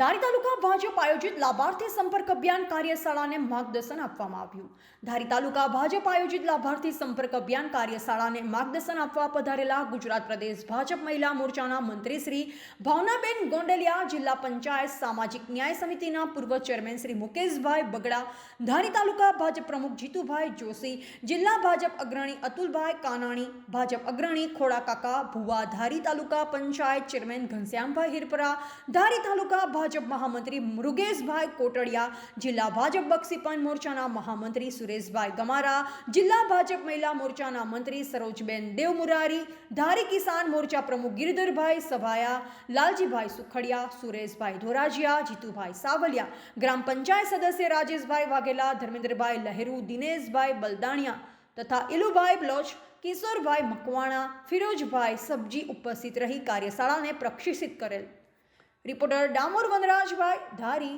ધારી તાલુકા ભાજપ આયોજિત લાભાર્થી સંપર્ક અભિયાન કાર્યશાળાને માર્ગદર્શન આપવામાં આવ્યું. ધારી તાલુકા ભાજપ આયોજિત લાભાર્થી સંપર્ક અભિયાન કાર્યશાળાને માર્ગદર્શન આપવા પધારેલા ગુજરાત પ્રદેશ ભાજપ મહિલા મોરચાના મંત્રી શ્રી ભાવનાબેન ગોંડલિયા, જિલ્લા પંચાયત સામાજિક ન્યાય સમિતિના પૂર્વ ચેરમેન શ્રી મુકેશભાઈ બગડા, ધારી તાલુકા ભાજપ પ્રમુખ જીતુભાઈ જોશી, જિલ્લા ભાજપ અગ્રણી અતુલભાઈ કાનાણી, ભાજપ અગ્રણી ખોડા કાકા, ભુવા ધારી તાલુકા પંચાયત ચેરમેન ઘનશ્યામભાઈ હિરપરા, ધારી તાલુકા ભાજપ મહામંત્રી મૃગેશભાઈ કોટડિયા, જિલ્લા ભાજપ બક્ષીપંચ મોરચાના મહામંત્રી સુરેશભાઈ ગમારા, જિલ્લા ભાજપ મહિલા મોરચાના મંત્રી સરોજબેન દેવમુરારી, ધારી કિસાન મોરચા પ્રમુખ ગિરધરભાઈ સભાયા, લાલજીભાઈ સુખડિયા, સુરેશભાઈ ધોરાજીયા, જીતુભાઈ સાવલિયા, ગ્રામ પંચાયત સદસ્ય રાજેશભાઈ વાઘેલા, ધર્મેન્દ્રભાઈ લહેરુ, દિનેશભાઈ બલદાણિયા તથા ઇલુભાઈ બ્લોચ, કિશોરભાઈ મકવાણા, ફિરોજભાઈ સબજી ઉપસ્થિત રહી કાર્યશાળાને પ્રક્ષિષિત કરેલ. રિપોર્ટર ડામોર વનરાજભાઈ ધારી